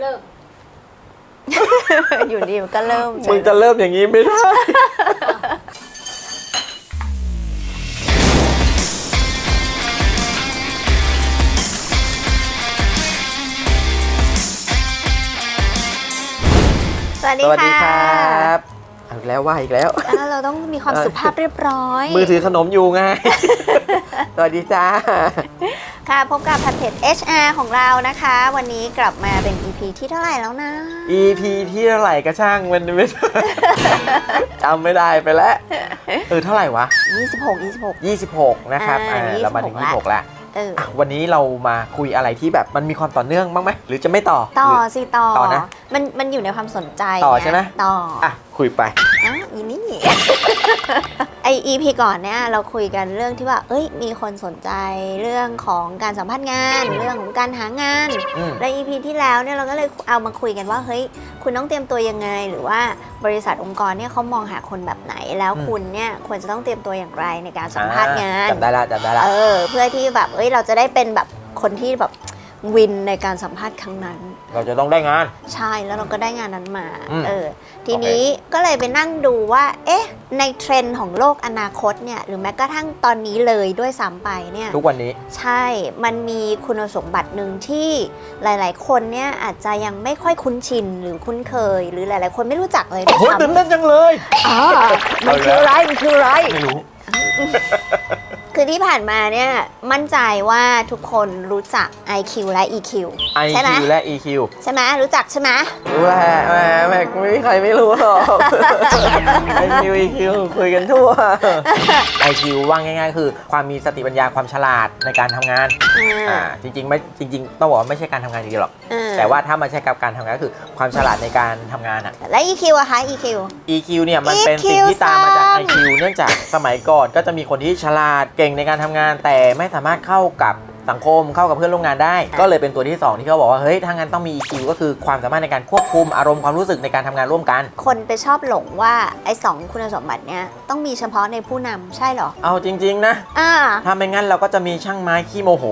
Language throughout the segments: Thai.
เลิก อยู่ดีมันก็เริ่มมึงจะเริ่มอย่างนี้ไม่ได้ สวัสดีสวัสดีคค่ะรับเอาอีกแล้วว่าอีกแล้วอ่าเราต้องมีความสุภาพเรียบร้อย มือถือขนมอยู่ไง สวัสดีจ้า ค่ะพบกับพันเพจ HR ของเรานะคะ วันนี้กลับมาเป็น EP ที่เท่าไหร่แล้วนะ EP ที่เท่าไหร่ก็ช่างมันไม่ จำไม่ได้ไปแล้ว เออเท่าไหร่วะ 26 26 26 นะครับอ่าอ่าเรามาถึง 26 26 แล้วเอออะวันนี้เรามาคุยอะไรที่แบบมันมีความต่อเนื่องบ้างไหมหรือจะไม่ต่อต่อหรือสิต่อ ต่อนะมันมันอยู่ในความสนใจต่อใช่ไหม ต่อ อะคุยไป อะอีนี่ ไอ EP ก่อนเนี่ยเราคุยกันเรื่องที่ว่า เอ้ย มีคนสนใจเรื่องของการสัมภาษณ์งาน เรื่องของการหางาน อืม และ EP ที่แล้วเนี่ยเราก็เลยเอามาคุยกันว่า เฮ้ย คุณต้องเตรียมตัวยังไง หรือว่าบริษัทองค์กรเนี่ยเขามองหาคนแบบไหน แล้วอืม คุณเนี่ยควรจะต้องเตรียมตัวอย่างไรในการสัมภาษณ์งานจำได้ละจำได้ละ เออ เพื่อที่แบบ เอ้ย เราจะได้เป็นแบบคนที่แบบ วินในการสัมภาษณ์ครั้งนั้น เราจะต้องได้งาน ใช่แล้วเราก็ได้งานนั้นมาอืมเออทีนี้ก็เลยไปนั่งดูว่า เอ๊ะ ในเทรนด์ของโลกอนาคตเนี่ยหรือแม้กระทั่งตอนนี้เลยด้วยซ้ำไปเนี่ย ทุกวันนี้ ใช่ มันมีคุณสมบัติหนึ่งที่หลาย ๆ คนเนี่ยอาจจะยังไม่ค่อยคุ้นชินหรือคุ้นเคย หรือหลาย ๆ คนไม่รู้จักเลยด้วยโอ้ยตื่นซ้ำเต้นจังเลย อ๋อมันคืออะไรมันคืออะไร ไม่รู้ คือที่ผ่านมาเนี่ยมั่นใจว่าทุกคนรู้จัก IQ และ EQ ใช่ไหม IQ และ EQ ใช่ไหมรู้จักใช่ไหมรู้แหละแหมแหมไม่มีใครไม่รู้หรอก IQ EQ คุยกันทั่ว IQ ว่าง่ายๆ คือความมีสติปัญญาความฉลาดในการทำงาน อ่าอ่าจริงๆไม่จริง ๆ ต้องบอกว่าไม่ใช่การทำงานอย่างเดียวหรอก อ่แต่ว่าถ้ามาใช้กับการทำงานก็คือความฉลาดในการทำงานอะและ EQ อะคะ EQ EQ เนี่ยมันเป็นสิ่งที่ตามมาจาก IQ เนื่องจากสมัยก่อนก็จะมีคนที่ฉลาดเก่งในการทำงานแต่ไม่สามารถเข้ากับสังคมเข้ากับเพื่อนร่วมงานได้ ก็เลยเป็นตัวที่ 2 ที่เขาบอกว่า เฮ้ยถ้างั้นต้องมี EQ ก็คือความสามารถในการควบคุมอารมณ์ความรู้สึกในการทำงานร่วมกัน คนไปชอบหลงว่าไอ้สองคุณสมบัติเนี้ยต้องมีเฉพาะในผู้นำใช่เหรอ เอาจริง ๆ นะอ่าถ้าไม่งั้นเราก็จะมีช่างไม้ขี้โมโห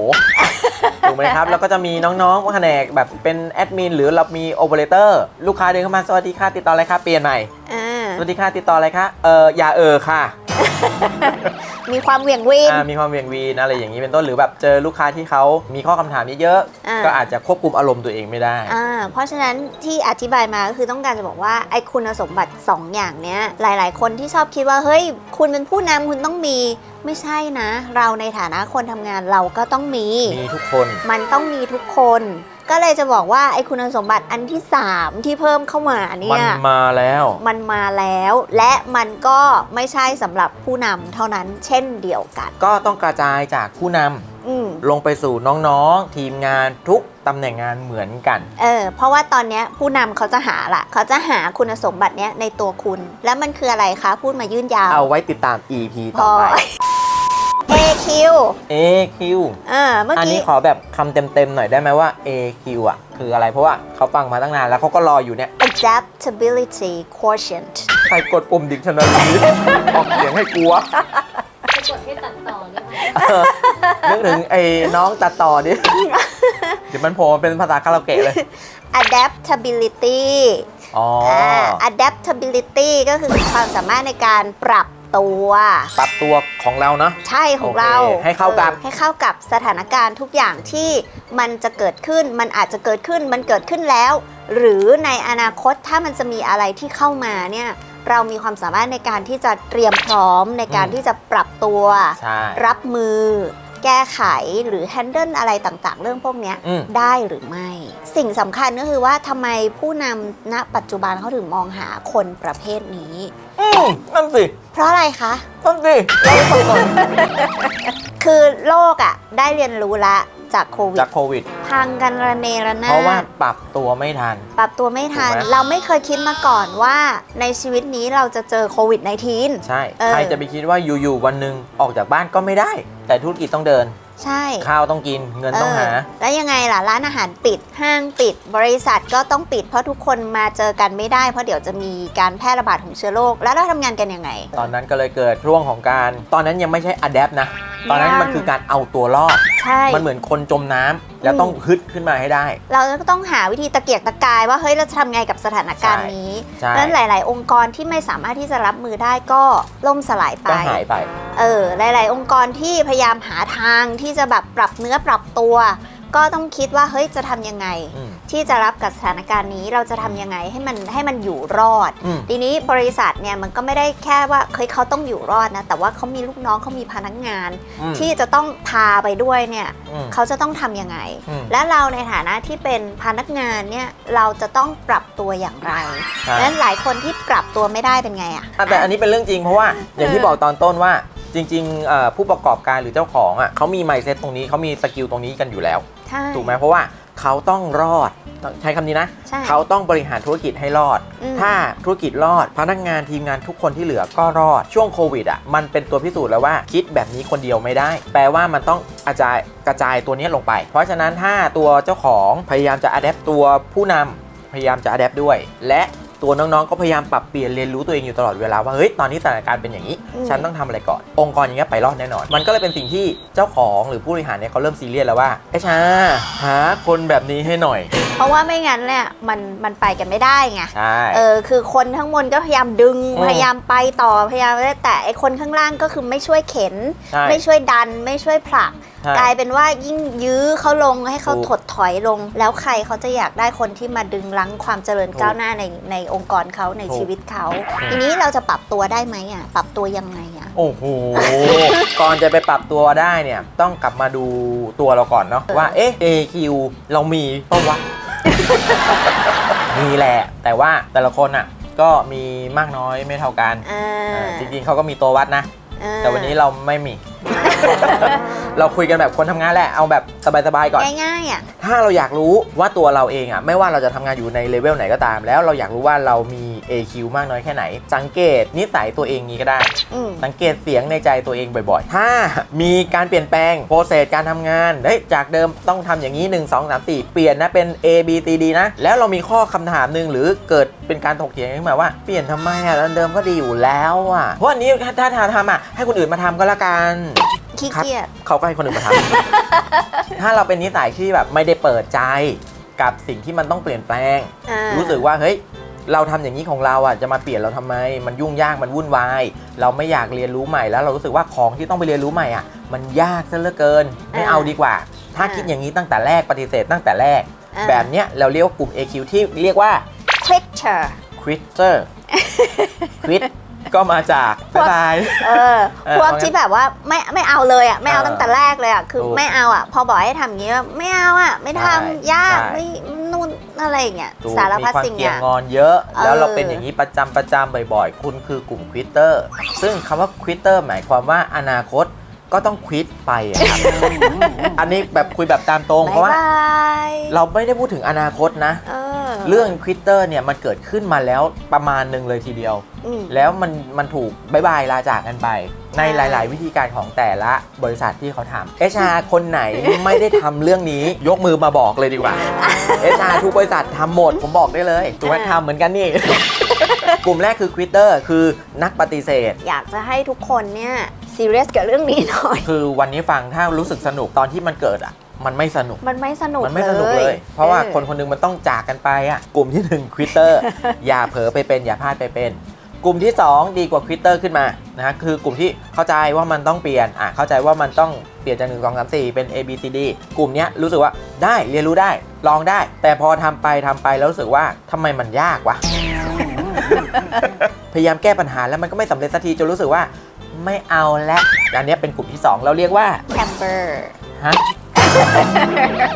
ถูกไหมครับ แล้วก็จะมีน้องๆแผนกแบบเป็นแอดมินหรือเรามีโอเปอเรเตอร์ลูกค้าเดินเข้ามาสวัสดีค่ะติดต่ออะไรคะเปลี่ยนใหม่อ่าสวัสดีค่ะติดต่ออะไรคะเอออย่าเออค่ะ มีความเหวี่ยงวินอ่ามีความเวียงวีนอะไรอย่างนี้เป็นต้นหรือแบบเจอลูกค้าที่เขามีข้อคำถามเยอะอ่า ๆก็อาจจะควบคุมอารมณ์ตัวเองไม่ได้ อ่าเพราะฉะนั้นที่อธิบายมาก็คือต้องการจะบอกว่าไอ้คุณสมบัติ 2 อย่างเนี้ยหลาย ๆ คนที่ชอบคิดว่าเฮ้ย คุณเป็นผู้นำคุณต้องมี ไม่ใช่นะ เราในฐานะคนทำงานเราก็ต้องมี มีทุกคน มันต้องมีทุกคน ก็เลยจะบอกว่าไอ้คุณสมบัติอันที่ 3 ที่เพิ่มเข้ามาเนี่มันย มาแล้ว มันมาแล้ว และมันก็ไม่ใช่สำหรับผู้นำเท่านั้นเช่นเดียวกัน ก็ต้องกระจายจากผู้นำอืม ลงไปสู่น้องๆ ทีมงานทุกตำแหน่งงานเหมือนกัน เออ เพราะว่าตอนเนี้ยผู้นำเขาจะหาละเขาจะหาคุณสมบัติเนี้ยในตัวคุณ แล้วมันคืออะไรคะ พูดมายื่นยาว เอาไว้ติดตาม EP ต่อไป AQ AQ อ่าเมื่ออันนี้กี้ ขอแบบคำเต็มๆหน่อยได้ไหมว่า AQ อะ คืออะไรเพราะว่าเขาฟังมาตั้งนานแล้วเขาก็รออยู่เนี่ย adaptability quotient ใครกดปุ่มดิกชันนารีออกเสียงให้กลัวจะกดให้ตัดต่อเนี่ยนึกถึงไอ้น้องตัดต่อดิเดี๋ยวมันโผล่มาเป็นภาษาคาราโอเกะเลย adaptability อ๋ออ่า adaptability ก็คือความสามารถในการปรับ ตัว ปรับตัวของเราเนาะ ใช่ของเราโอเคให้เข้ากับ ออให้เข้ากับสถานการณ์ทุกอย่างที่มันจะเกิดขึ้นมันอาจจะเกิดขึ้นมันเกิดขึ้นแล้ว หรือในอนาคตถ้ามันจะมีอะไรที่เข้ามาเนี่ยเรามีความสามารถในการที่จะเตรียมพร้อมในการที่จะปรับตัว ใช่ รับมือ แก้ไขหรือ handle อะไรต่างๆ เรื่องพวกเนี้ยอืม ได้หรือไม่ สิ่งสำคัญก็คือว่าทำไมผู้นำณปัจจุบันเขาถึงมองหาคนประเภทนี้อืม นั่นสิเพราะอะไรคะ นั่นสิเล่าให้ฟังหน่อยคือโลกอะ่ะ ได้เรียนรู้ละจากโควิจาดกโควิด พังกันระเนระนาเพราะว่าดปรับตัวไม่ทัน ปรับตัวไม่ทัน ถูกไหม เราไม่เคยคิดมาก่อนว่าในชีวิตนี้เราจะเจอโควิด -19 ใช่ เออ ใครจะไปคิดว่าอยู่ๆวันหนึ่งออกจากบ้านก็ไม่ได้ แต่ธุรกิจต้องเดิน ใช่ข้าวต้องกินเงินต้องหาเแล้วยังไงล่ะ ร้านอาหารปิดห้างปิด บริษัทก็ต้องปิดเพราะทุกคนมาเจอกันไม่ได้ เพราะเดี๋ยวจะมีการแพร่ระบาดของเชื้อโรคแล้วเราทำงานกันยังไง ตอนนั้นก็เลยเกิดช่วงของการ ตอนนั้นยังไม่ใช่ adapt นะ ตอนนั้นยังมันคือการเอาตัวรอด ใช่ มันเหมือนคนจมน้ำ แล้วต้องฮึดขึ้นมาให้ได้ เราก็ต้องหาวิธีตะเกียกตะกายว่าเฮ้ยเราจะทำไงกับสถานการณ์นี้ใช่นั้นหลาย ๆ องค์กรที่ไม่สามารถที่จะรับมือได้ก็ล่มสลายไป ก็หายไป เออหลาย ๆ องค์กรที่พยายามหาทางที่จะแบบปรับเนื้อปรับตัว ก็ต้องคิดว่าเฮ้ยจะทำยังไง อืม ที่จะรับกับสถานการณ์นี้เราจะทำยังไงให้มันให้มันอยู่รอด อืม ทีนี้บริษัทเนี่ยมันก็ไม่ได้แค่ว่าเฮ้ยเขาต้องอยู่รอดนะแต่ว่าเขามีลูกน้องเขามีพนักงาน อืมที่จะต้องพาไปด้วยเนี่ยอืม เขาจะต้องทำยังไง อืม และเราในฐานะที่เป็นพนักงานเนี่ยเราจะต้องปรับตัวอย่างไรใช่นั้นหลายคนที่ปรับตัวไม่ได้เป็นไงอะอะแต่อันนี้เป็นเรื่องจริงเพราะว่าอย่างที่บอกตอนต้นว่าจริงๆเอ่อผู้ประกอบการหรือเจ้าของอะเขามีไมเซ็ตตรงนี้เขามีสกิลตรงนี้กันอยู่แล้ว ใช่ ถูกไหมเพราะว่า เขาต้องรอดต้องใช้คำนี้นะใช่เขาต้องบริหารธุรกิจให้รอดอืมถ้าธุรกิจรอด พนักงานทีมงานทุกคนที่เหลือก็รอด ช่วงโควิดอะมันเป็นตัวพิสูจน์แล้วว่าคิดแบบนี้คนเดียวไม่ได้ แปลว่ามันต้องกระจายกระจายตัวนี้ลงไป เพราะฉะนั้นถ้าตัวเจ้าของพยายามจะอัดแอปตัวผู้นำพยายามจะอัดแอปด้วย และ ตัวน้องๆ ก็พยายามปรับเปลี่ยนเรียนรู้ตัวเองอยู่ตลอดเวลาว่าเฮ้ยตอนนี้สถานการณ์เป็นอย่างนี้อืมฉันต้องทำอะไรก่อน องค์กรอย่างเงี้ยไปรอดแน่นอน มันก็เลยเป็นสิ่งที่เจ้าของหรือผู้บริหารเนี่ยเขาเริ่มซีเรียสแล้วว่าไอ้ชาหาคนแบบนี้ให้หน่อย เพราะว่าไม่งั้นเนี่ยมันมันไปกันไม่ได้ไงใช่เออคือคนข้างบนก็พยายามดึงอืมพยายามไปต่อพยายามแต่ไอคนข้างล่างก็คือไม่ช่วยเข็นใช่ไม่ช่วยดันไม่ช่วยผลักใช่ กลายเป็นว่ายิ่งยื้อเขาลงให้เขาถูกถดถอยลง แล้วใครเขาจะอยากได้คนที่มาดึงรั้งความเจริญถูกก้าวหน้าในในองค์กรเขาในถูก ชีวิตเขาอืมทีนี้เราจะปรับตัวได้ไหมอะปรับตัวยังไงอะ โอ้โห ก่อนจะไปปรับตัวได้เนี่ย ต้องกลับมาดูตัวเราก่อนเนาะว่า เอ๊ะ AQ เรามีปะวะ มีแหละ แต่ว่าแต่ละคนอะ ก็มีมากน้อยไม่เท่ากันอ่าเออจริงๆเขาก็มีตัววัดนะอ่าแต่วันนี้เราไม่มี เราคุยกันแบบคนทำงานแหละเอาแบบสบายๆก่อน ง่ายๆอะ ถ้าเราอยากรู้ว่าตัวเราเองอะไม่ว่าเราจะทำงานอยู่ในเลเวลไหนก็ตาม แล้วเราอยากรู้ว่าเรามี AQ มากน้อยแค่ไหน สังเกตนิสัยตัวเองนี้ก็ได้ อืม สังเกตเสียงในใจตัวเองบ่อยๆ ถ้ามีการเปลี่ยนแปลงโปรเซสการทำงานเฮ้ยจากเดิมต้องทำอย่างนี้ 1 2 3 4 เปลี่ยนนะเป็น A B C D นะ แล้วเรามีข้อคำถามหนึ่งหรือเกิดเป็นการถกเถียงขึ้นมาว่าเปลี่ยนทำไมอะอันเดิมก็ดีอยู่แล้วอะเพราะอันนี้ถ้าถ้าทำอะให้คนอื่นมาทำก็แล้วกัน ขี้เกียจ เขาก็ให้คนอื่นมาทำ ถ้าเราเป็นนิสัยที่แบบไม่ได้เปิดใจกับสิ่งที่มันต้องเปลี่ยนแปลง อ่ารู้สึกว่าเฮ้ยเราทำอย่างนี้ของเราอะจะมาเปลี่ยนเราทำไม มันยุ่งยากมันวุ่นวาย เราไม่อยากเรียนรู้ใหม่แล้วเรารู้สึกว่าของที่ต้องไปเรียนรู้ใหม่อะ มันยากซะเหลือเกินไม่เอาดีกว่า ถ้าคิดอย่างนี้ตั้งแต่แรกปฏิเสธตั้งแต่แรก อ่า แบบเนี้ยเราเรียกว่ากลุ่ม AQ ที่เรียกว่า quitter quitter quit ก็มาจากพวกบ๊ายบาย เออเออพวกเพราะงั้นที่แบบว่าไม่ไม่เอาเลยอะไม่เอาเออตั้งแต่แรกเลยอะคือถูกไม่เอาอะพอบอกให้ทำอย่างนี้ว่าไม่เอาอะไม่ทำใช่ยากใช่ ไม่นู่นอะไรอย่างเงี้ยถูกสารพัดมีความสิ่งเกี่อยย่างงอนเยอะแล้วเราเออเป็นอย่างนี้ประจำประจำบ่อยๆ คุณคือกลุ่มควิตเตอร์ ซึ่งคำว่าควิตเตอร์หมายความว่าอนาคตก็ต้องควิตไปอะครับ อันนี้แบบคุยแบบตามตรง เพราะว่าบายบายเราไม่ได้พูดถึงอนาคตนะ เออ เรื่องควิตเตอร์เนี่ยมันเกิดขึ้นมาแล้วประมาณหนึ่งเลยทีเดียว อืม แล้วมันมันถูกบายบายลาจากกันไป ในใช่หลาย ๆ วิธีการของแต่ละบริษัทที่เขาทำเอชาคนไหนไม่ได้ทำเรื่องนี้ ยกมือมาบอกเลยดีกว่าเอชาทุกบริษัททำหมด ผมบอกได้เลยถูกไหมทำเหมือนกันนี่ กลุ่มแรกคือควิตเตอร์คือนักปฏิเสธ อยากจะให้ทุกคนเนี่ยซีเรียสกับเรื่องนี้หน่อย คือวันนี้ฟังถ้ารู้สึกสนุกตอนที่มันเกิดอะ มันไม่สนุก มันไม่สนุกมันไม่สนุกเลย เพราะว่าคนคนหนึงมันต้องจากกันไปอะ กลุ่มที่หนึ่งควิตเตอร์อย่าเผลอไปเป็นอย่าพลาดไปเป็น กลุ่มที่ 2 ดีกว่าควิตเตอร์ขึ้นมานะฮะคือกลุ่มที่เข้าใจว่ามันต้องเปลี่ยนอะเข้าใจว่ามันต้องเปลี่ยนจาก1 2 3 4 เป็น A B C D กลุ่มเนี้ยรู้สึกว่าได้เรียนรู้ได้ลองได้ แต่พอทำไปทำไปแล้วรู้สึกว่าทำไมมันยากวะพยายามแก้ปัญหาแล้วมันก็ไม่สำเร็จสักทีจนรู้สึกว่าไม่เอาและอันเนี้ยเป็นกลุ่มที่ 2 เราเรียกว่าแคมเบอร์ฮะ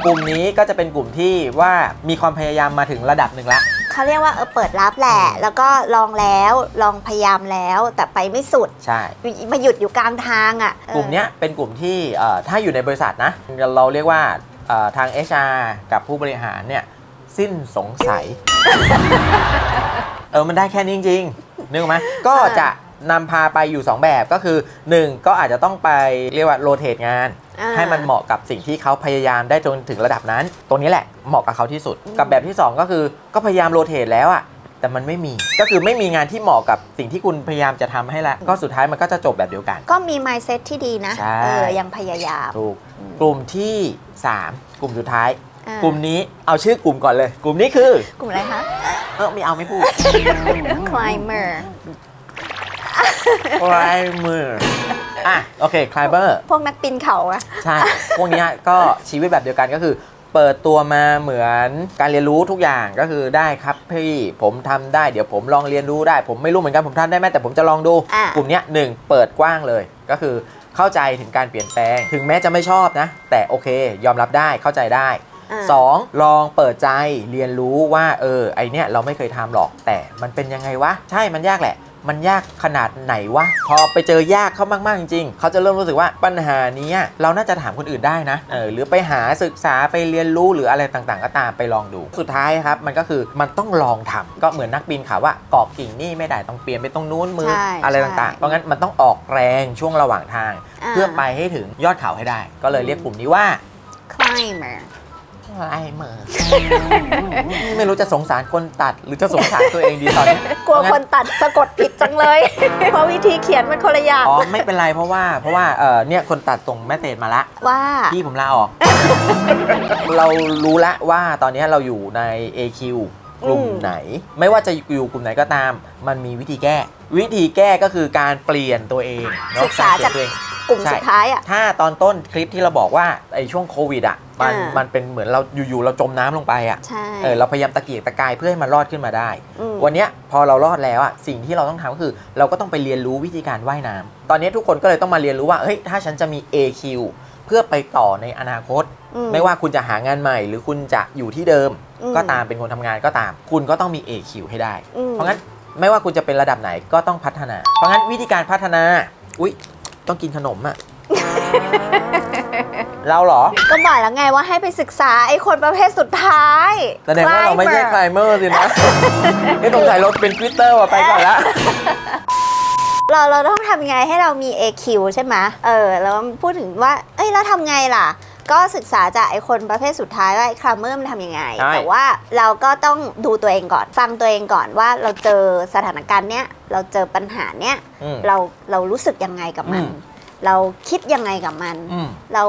กลุ่มนี้ก็จะเป็นกลุ่มที่ว่ามีความพยายามมาถึงระดับหนึ่งละ เขาเรียกว่าเออเปิดรับแหละ แล้วก็ลองแล้วลองพยายามแล้วแต่ไปไม่สุด ใช่ มาหยุดอยู่กลางทางอะออกลุ่มเนี้ยเป็นกลุ่มที่เอ่อถ้าอยู่ในบริษัทนะ เราเรียกว่าเอ่อทาง HR กับผู้บริหารเนี่ย สิ้นสงสัย เออ มันได้แค่นี้จริงๆนึกออกไหมก็จะ นำพาไปอยู่ 2 แบบก็คือ 1 ก็อาจจะต้องไปเรียกว่าโรเตทงาน อ่า ให้มันเหมาะกับสิ่งที่เขาพยายามได้จนถึงระดับนั้น ตรงนี้แหละเหมาะกับเขาที่สุด กับแบบที่ 2 ก็คือก็พยายามโรเตทแล้วอะแต่มันไม่มีก็คือไม่มีงานที่เหมาะกับสิ่งที่คุณพยายามจะทำให้ละก็สุดท้ายมันก็จะจบแบบเดียวกัน ก็มี mindset ที่ดีนะใช่ เออยังพยายามถูกกลุ่มที่ 3 กลุ่มสุดท้าย อ่ากลุ่มนี้เอาชื่อกลุ่มก่อนเลย กลุ่มนี้คือ กลุ่มอะไรคะ เออไม่เอาไม่พูด climber คลายมือ อะ โอเคคลายเบอร์ พวกนักปีนเขาอะใช่ พวกเนี้ยก็ชีวิตแบบเดียวกันก็คือ เปิดตัวมาเหมือนการเรียนรู้ทุกอย่างก็คือได้ครับพี่ผมทำได้เดี๋ยวผมลองเรียนรู้ได้ ผมไม่รู้เหมือนกันผมทำได้ไหมแต่ผมจะลองดูอะกลุ่มเนี้ยหนึ่งเปิดกว้างเลยก็คือเข้าใจถึงการเปลี่ยนแปลง ถึงแม้จะไม่ชอบนะ แต่โอเค ยอมรับได้เข้าใจได้อ่าสองลองเปิดใจเรียนรู้ว่า เออไอเนี้ยเราไม่เคยทำหรอกแต่มันเป็นยังไงวะ ใช่มันยากแหละ มันยากขนาดไหนวะ พอไปเจอยากเข้ามาก ๆ จริง ๆ เขาจะเริ่มรู้สึกว่าปัญหานี้เราน่าจะถามคนอื่นได้นะเออหรือไปหาศึกษาไปเรียนรู้หรืออะไรต่างๆ ก็ตามไปลองดู สุดท้ายครับ มันก็คือมันต้องลองทำก็เหมือนนักบินข่าวว่าเกาะกิ่งนี่ไม่ได้ต้องเปลี่ยนไปตรงนู้นมือใช่อะไรใช่ต่างๆเพราะงั้นมันต้องออกแรงช่วงระหว่างทางาเพื่อไปให้ถึงยอดเขาให้ได้ ก็เลยเรียกกลุ่มนี้ว่า climber ไอเมอร์ไม่รู้จะสงสารคนตัดหรือจะสงสารตัวเองดีตอนนี้กลัวคนตัดสะกดผิดจังเลย เพราะวิธีเขียนมันคนละอย่างอ๋อไม่เป็นไรเพราะว่าเพราะว่าเออเนี่ยคนตัดส่งแมสเซจมาละว่าพี่ผมลาออก เรารู้ละว่าตอนนี้เราอยู่ใน AQ กลุ่มอืมไหน ไม่ว่าจะอยู่กลุ่มไหนก็ตาม มันมีวิธีแก้ วิธีแก้ก็คือการเปลี่ยนตัวเองเนอะศึกษาเปลี่จายกนตัวเองกลุ่มใช่สุดท้ายอะถ้าตอนต้นคลิปที่เราบอกว่าไอ้ช่วงโควิดอะ มันอ่ามั มันเป็นเหมือนเราอยู่ๆเราจมน้ำลงไปอะใช่เออเราพยายามตะเกียกตะกายเพื่อให้มันรอดขึ้นมาได้อืมวันเนี้ยพอเรารอดแล้วอะสิ่งที่เราต้องทำก็คือเราก็ต้องไปเรียนรู้วิธีการว่ายน้ำตอนนี้ทุกคนก็เลยต้องมาเรียนรู้ว่าเฮ้ยถ้าฉันจะมี AQ เพื่อไปต่อในอนาคต อืไม่ว่าคุณจะหางานใหม่ หรือคุณจะอยู่ที่เดิม อืมก็ตามเป็นคนทำงานก็ตาม คุณก็ต้องมี AQ ให้ได้ อืมเพราะงั้นไม่ว่าคุณจะเป็นระดับไหนก็ต้องพัฒนา เพราะงั้นวิธีการพัฒนา อุ๊ย ต้องกินขนมอะ เราเหรอ ก็บอกแล้วไงว่าให้ไปศึกษาไอ้คนประเภทสุดท้ายแสดงว่าเราไม่ใช่ไคล Climber เมอร์สินะไม่สงสัยเราเป็นทวิตเตอร์ว่ะไปก่อนละเราเราต้องทำยังไงให้เรามี AQ ใช่ไหมเออแล้วพูดถึงว่า เอ้ยแล้วทำไงล่ะ ก็ศึกษาจากไอ้คนประเภทสุดท้ายว่าไอ้คลาเมอร์มันทำยังไง ใช่ แต่ว่าเราก็ต้องดูตัวเองก่อน ฟังตัวเองก่อนว่าเราเจอสถานการณ์เนี้ย เราเจอปัญหาเนี้ย อืม เราเรารู้สึกยังไงกับมัน อืม เราคิดยังไงกับมัน อืม เรา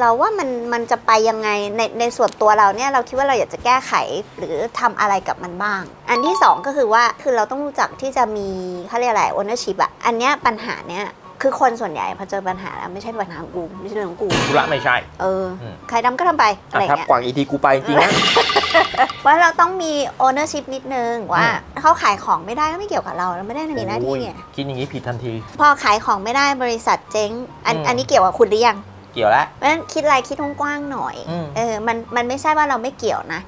เราว่ามันมันจะไปยังไงในในส่วนตัวเราเนี่ยเราคิดว่าเราอยากจะแก้ไขหรือทำอะไรกับมันบ้าง อันที่สองก็คือว่าคือเราต้องรู้จักที่จะมีเขาเรียกอะไร ownership อะอันเนี้ยปัญหาเนี้ย คือคนส่วนใหญ่พอเจอปัญหาแล้วไม่ใช่ปัญหาของกูไม่ใช่เรื่องของกูธุระไม่ใช่ เอออม ใครทำก็ทำไปอะไรอะครับเงี้ย กวางอีทีกูไปจริงๆนะ ว่าเราต้องมี ownership นิดนึงว่าอืมเขาขายของไม่ได้ก็ไม่เกี่ยวกับเราเราไม่ได้มีหน้าที่ไงโอ้ยคิดอย่างนี้ผิดทันที พอขายของไม่ได้บริษัทเจ๊งอันอืม อันนี้เกี่ยวกับคุณหรือยัง เกี่ยวแล้ว เพราะฉะนั้นคิดอะไรคิดกว้างๆหน่อยอืม เออมันมันไม่ใช่ว่าเราไม่เกี่ยวนะ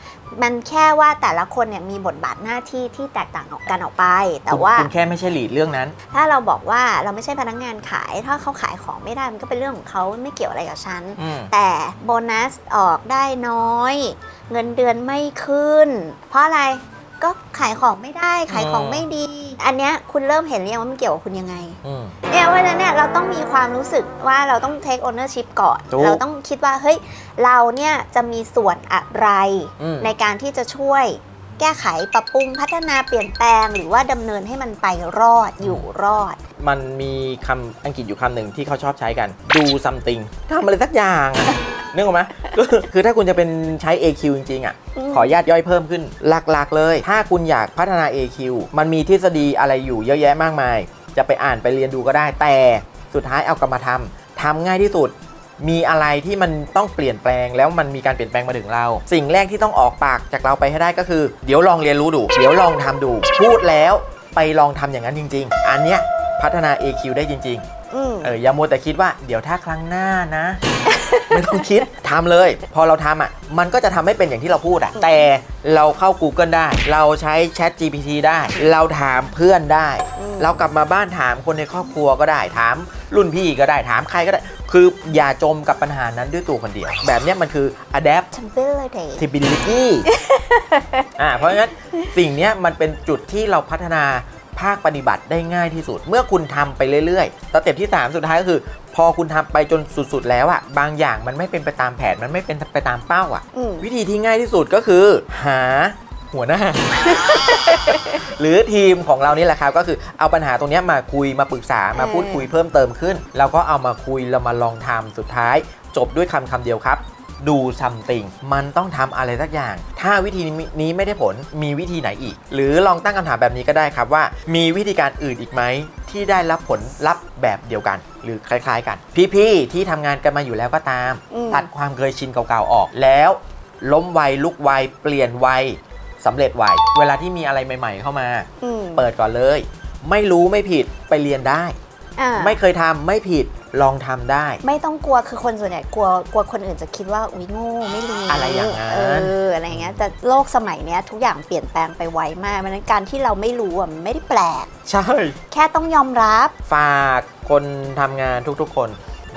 มันแค่ว่าแต่ละคนเนี่ยมีบทบาทหน้าที่ที่แตกต่างออกกันออกไป แต่คุณว่าคุณแค่ไม่ใช่หลีดเรื่องนั้น ถ้าเราบอกว่าเราไม่ใช่พนักงานขาย ถ้าเขาขายของไม่ได้มันก็เป็นเรื่องของเขาไม่เกี่ยวอะไรกับฉัน อืม แต่โบนัสออกได้น้อย เงินเดือนไม่ขึ้น เพราะอะไร ก็ขายของไม่ได้ขายของไม่ดี อันเนี้ยคุณเริ่มเห็นหรือยังว่ามันเกี่ยวกับคุณยังไงอืม เนี่ยเพราะฉะนั้นเนี่ยเราต้องมีความรู้สึกว่าเราต้อง take ownership ก่อน ถูกเราต้องคิดว่าเฮ้ยเราเนี่ยจะมีส่วนอะไร อืม ในการที่จะช่วยแก้ไขปรับปรุงพัฒนาเปลี่ยนแปลง หรือว่าดำเนินให้มันไปรอดอยู่รอด มันมีคำอังกฤษอยู่คำหนึ่งที่เขาชอบใช้กัน do something ทำอะไรสักอย่างอะ นึกออกไหมก็คือคือถ้าคุณจะเป็นใช้ AQ จริงๆอะอืมขออนุญาตย่อยเพิ่มขึ้นหลักๆ เลย ถ้าคุณอยากพัฒนา AQ มันมีทฤษฎีอะไรอยู่เยอะแยะมากมาย จะไปอ่านไปเรียนดูก็ได้ แต่สุดท้ายเอากลับมาทำทำง่ายที่สุดมีอะไรที่มันต้องเปลี่ยนแปลงแล้วมันมีการเปลี่ยนแปลงมาถึงเรา สิ่งแรกที่ต้องออกปากจากเราไปให้ได้ก็คือ เดี๋ยวลองเรียนรู้ดู เดี๋ยวลองทำดู พูดแล้วไปลองทำอย่างนั้นจริง ๆ อันเนี้ยพัฒนา AQ ได้จริงๆอืมเอออย่ามัวแต่คิดว่าเดี๋ยวถ้าครั้งหน้านะ ไม่ต้องคิดทำเลย พอเราทำอะ มันก็จะทำให้เป็นอย่างที่เราพูดอะ แต่เราเข้า Google ได้ เราใช้ Chat GPT ได้ เราถามเพื่อนได้อืมเรากลับมาบ้านถามคนในครอบครัวก็ได้ ถามรุ่นพี่ก็ได้ ถามใครก็ได้ คืออย่าจมกับปัญหานั้นด้วยตัวคนเดียว แบบเนี้ยมันคือ adapt ability adaptability อ่า เพราะงั้นสิ่งเนี้ยมันเป็นจุดที่เราพัฒนา ภาคปฏิบัติได้ง่ายที่สุด เมื่อคุณทำไปเรื่อยๆสเต็ปที่ 3 สุดท้ายก็คือ พอคุณทำไปจนสุดๆ แล้วอะบางอย่างมันไม่เป็นไปตามแผนมันไม่เป็นไปตามเป้าอะอืมวิธีที่ง่ายที่สุดก็คือ หาหัวหน้า หรือทีมของเรานี่แหละครับก็คือเอาปัญหาตรงเนี้ยมาคุยมาปรึกษามาเออพูดคุยเพิ่มเติมขึ้น แล้วก็เอามาคุยเรามาลองทำสุดท้าย จบด้วยคำคำเดียวครับ ดูซัมติงมันต้องทำอะไรสักอย่าง ถ้าวิธีนี้ไม่ได้ผลมีวิธีไหนอีก หรือลองตั้งคำถามแบบนี้ก็ได้ครับว่า มีวิธีการอื่นอีกไหมที่ได้รับผลลัพธ์แบบเดียวกัน หรือคล้าย ๆ กัน พี่ๆที่ทำงานกันมาอยู่แล้วก็ตามอืมตัดความเคยชินเก่าๆออกแล้ว ล้มไวลุกไวเปลี่ยนไวสำเร็จไวเวลาที่มีอะไรใหม่ ๆ เข้ามาอืมเปิดก่อนเลย ไม่รู้ไม่ผิดไปเรียนได้อ่าไม่เคยทำไม่ผิด ลองทำได้ ไม่ต้องกลัวคือคนส่วนใหญ่กลัวกลัวคนอื่นจะคิดว่าอุ้ยโง่ไม่รู้อะไรอย่างนั้น เอออะไรอย่างเงี้ยแต่โลกสมัยเนี้ยทุกอย่างเปลี่ยนแปลงไปไวมากเพราะฉะนั้นการที่เราไม่รู้อะมันไม่ได้แปลก ใช่ แค่ต้องยอมรับ ฝากคนทำงานทุกๆคน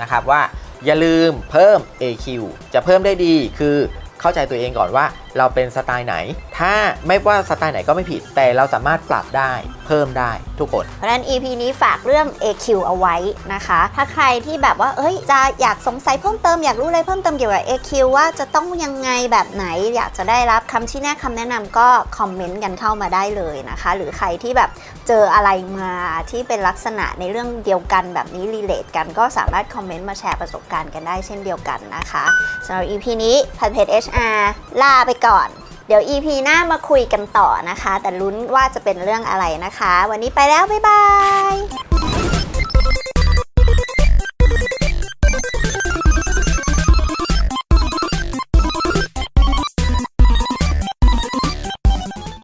นะครับว่าอย่าลืมเพิ่ม AQ จะเพิ่มได้ดีคือ เข้าใจตัวเองก่อนว่าเราเป็นสไตล์ไหน ถ้าไม่ว่าสไตล์ไหนก็ไม่ผิด แต่เราสามารถปรับได้เพิ่มได้ทุกคน เพราะฉะนั้น EP นี้ฝากเรื่อง AQ เอาไว้นะคะ ถ้าใครที่แบบว่า เอ้ย จะอยากสงสัยเพิ่มเติมอยากรู้อะไรเพิ่มเติมเกี่ยวกับ AQ ว่าจะต้องยังไงแบบไหน อยากจะได้รับคำชี้แนะคำแนะนำก็คอมเมนต์กันเข้ามาได้เลยนะคะ หรือใครที่แบบเจออะไรมาที่เป็นลักษณะในเรื่องเดียวกันแบบนี้รีเลทกันก็สามารถคอมเมนต์มาแชร์ประสบการณ์กันได้เช่นเดียวกันนะคะสำหรับ EP นี้พันเพจ HR ลาไปก่อน เดี๋ยว EP หน้ามาคุยกันต่อนะคะ แต่ลุ้นว่าจะเป็นเรื่องอะไรนะคะ วันนี้ไปแล้ว บ๊ายบาย